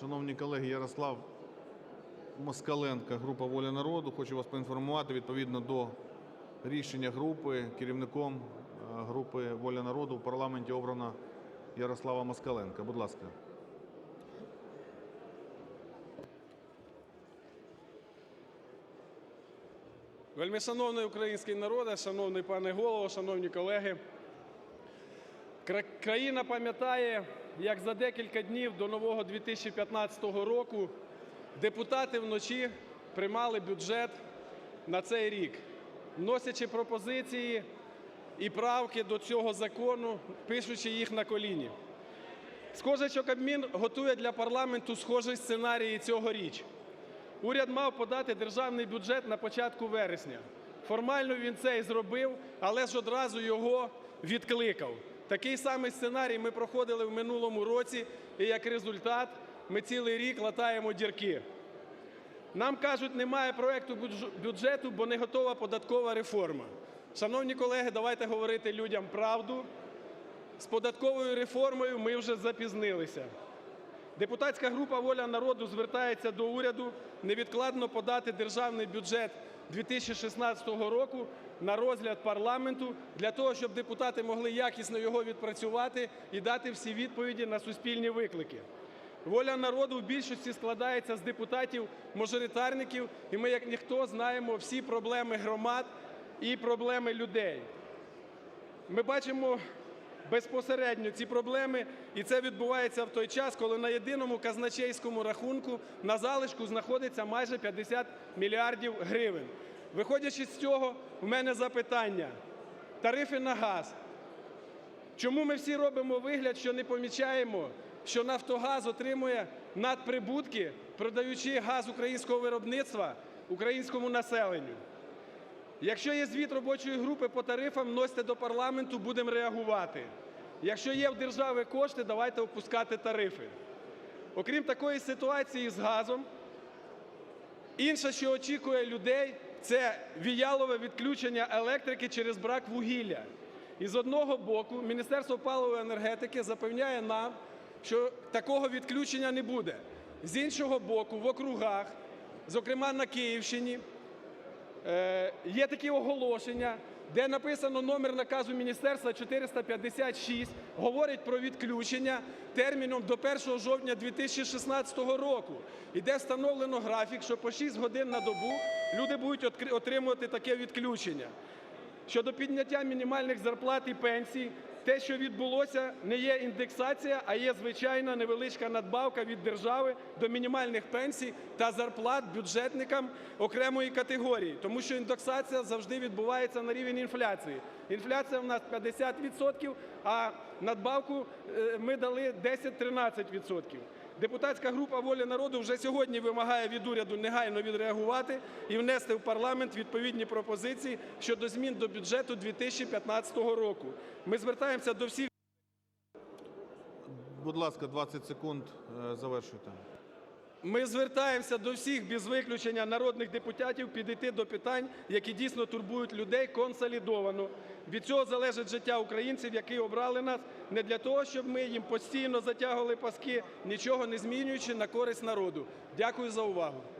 Шановні колеги, Ярослав Москаленко, група "Воля народу". Хочу вас поінформувати, відповідно до рішення групи керівником е, групи "Воля народу" в парламенті обрано Ярослава Москаленка. Будь ласка. Вельмишановний український народе, шановний пане Голово, шановні колеги. Кра- Країна пам'ятає, як за декілька днів до нового 2015 року депутати вночі приймали бюджет на цей рік, вносячи пропозиції і правки до цього закону, пишучи їх на коліні. Схоже, що Кабмін готує для парламенту схожий сценарій цьогоріч. Уряд мав подати державний бюджет на початку вересня. Формально він це і зробив, але ж одразу його відкликав. Такий самий сценарій ми проходили в минулому році, і як результат ми цілий рік латаємо дірки. Нам кажуть, немає проекту бюджету, бо не готова податкова реформа. Шановні колеги, давайте говорити людям правду. З податковою реформою ми вже запізнилися. Депутатська група Воля народу звертається до уряду невідкладно подати державний бюджет 2016 року на розгляд парламенту для того, щоб депутати могли якісно його відпрацювати і дати всі відповіді на суспільні виклики. Воля народу в більшості складається з депутатів-мажоритарників, і ми, як ніхто, знаємо всі проблеми громад і проблеми людей. Ми бачимо безпосередньо ці проблеми, і це відбувається в той час, коли на єдиному казначейському рахунку на залишку знаходиться майже 50 мільярдів гривень. Виходячи з цього, в мене запитання: тарифи на газ. Чому ми всі робимо вигляд, що не помічаємо, що Нафтогаз отримує надприбутки, продаючи газ українського виробництва українському населенню? Якщо є звіт робочої групи по тарифам, вносьте до парламенту, будемо реагувати. Якщо є в держави кошти, давайте опускати тарифи. Окрім такої ситуації з газом, інше, що очікує людей, це віялове відключення електрики через брак вугілля. І з одного боку, Міністерство паливої енергетики запевняє нам, що такого відключення не буде. З іншого боку, в округах, зокрема на Київщині, є такі оголошення, де написано номер наказу міністерства 456, говорить про відключення терміном до 1 жовтня 2016 року. І де встановлено графік, що по 6 годин на добу люди будуть отримувати таке відключення. Щодо підняття мінімальних зарплат і пенсій, те, що відбулося, не є індексація, а є звичайна невеличка надбавка від держави до мінімальних пенсій та зарплат бюджетникам окремої категорії, тому що індексація завжди відбувається на рівень інфляції. Інфляція в нас 50%, а надбавку е, ми дали 10-13%. Депутатська група «Воля народу» вже сьогодні вимагає від уряду негайно відреагувати і внести в парламент відповідні пропозиції щодо змін до бюджету 2015 року. Ми звертаємося до всіх Будь ласка, 20 секунд, е, завершуйте. Ми звертаємося до всіх без виключення народних депутатів підійти до питань, які дійсно турбують людей консолідовано. Від цього залежить життя українців, які обрали нас не для того, щоб ми їм постійно затягували паски, нічого не змінюючи на користь народу. Дякую за увагу.